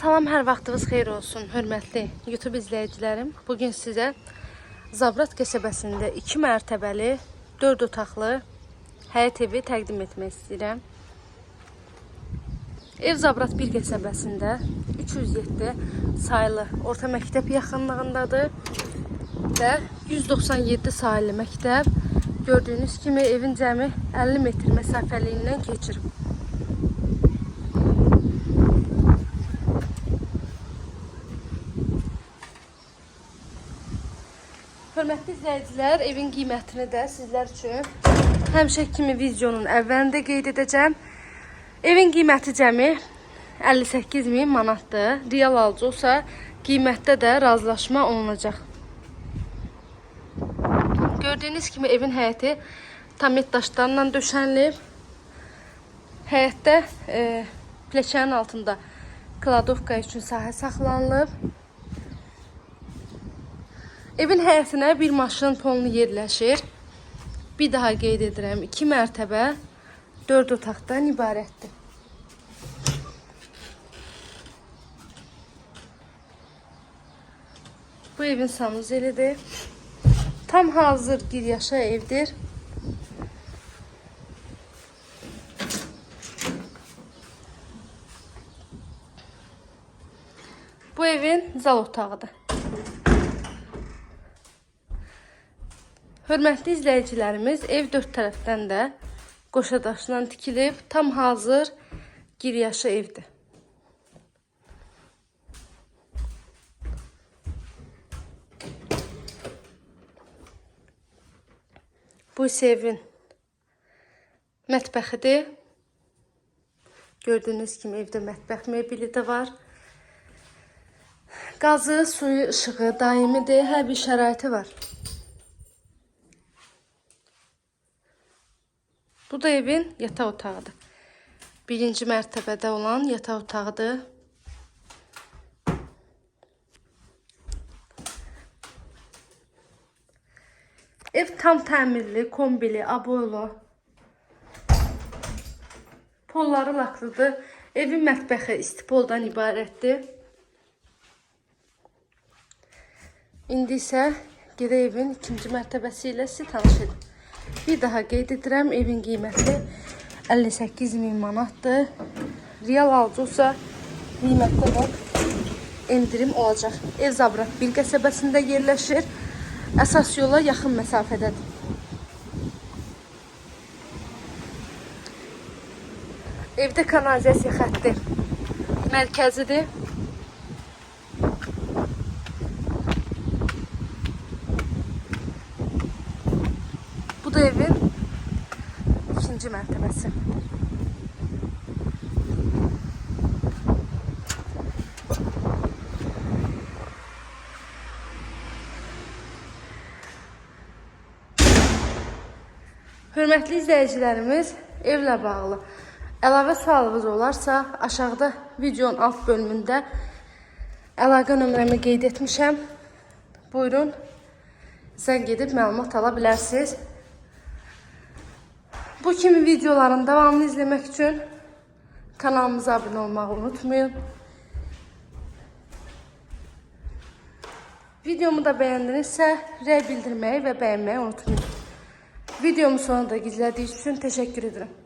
Salam, hər vaxtınız xeyir olsun, hörmətli YouTube izləyicilərim. Bu gün sizə Zabrat qəsəbəsində 2 mərtəbəli, 4 otaqlı həyət evi təqdim etmək istəyirəm. Ev Zabrat 1 qəsəbəsində 307 saylı orta məktəb yaxınlığındadır və 197 saylı məktəb gördüyünüz kimi evin cəmi 50 metr məsafəliyindən keçir. Hörmətli izləyicilər, evin qiymətini də sizlər üçün həmişə kimi videonun əvvəlində qeyd edəcəm. Evin qiyməti cəmi 58 min manatdır. Real alıcı olsa qiymətdə də razılaşma olunacaq. Gördüyünüz kimi evin həyəti tamit daşlarla döşənilib. Həyətdə e, pləkanın altında kladovka üçün sahə saxlanılıb. Evin həyətinə bir maşın polnu yerləşir. Bir daha qeyd edirəm, 2 mərtəbə, 4 otaqdan ibarətdir. Bu evin sanuzelidir. Tam hazır giryaşa evdir. Bu evin zal otağıdır. Hörmətli izləyicilərimiz, ev dörd tərəfdən də qoşa daşla tikilib, tam hazır giryaşı evdir. Bu isə evin mətbəxidir. Gördüyünüz kimi evdə mətbəx mebeli də var. Qazı, suyu, işığı daimidir. Hər bir şəraiti var. Bu da evin yataq otağıdır. Birinci mərtəbədə olan yataq otağıdır. Ev tam təmirli, kombili, aboylu. Polları laklıdır. Evin mətbəxi istipoldan ibarətdir. İndi isə gedək evin ikinci mərtəbəsi ilə sizi tanış edim. Bir daha qeyd edirəm, evin qiyməti 58 min manatdır. Real alıcı olsa qiymətdə də endirim olacaq. Ev Zabrat bir qəsəbəsində yerləşir. Əsas yola yaxın məsafədədir. Evdə kanalizasiya xətti mərkəzidir. Bu da evin ikinci mərtəbəsi. Hörmətli izləyicilərimiz, evlə bağlı əlavə sualınız olarsa, aşağıda videonun alt bölümündə əlaqə nömrəmi qeyd etmişəm. Buyurun, zəng edib məlumat ala bilərsiniz. Bu kimi videoların davamını izləmək üçün kanalımıza abunə olmağı unutmayın. Videomu da bəyəndinizsə, rəy bildirməyi və bəyənməyi unutmayın. Videomu sonunda izlədiyiniz üçün təşəkkür edirəm.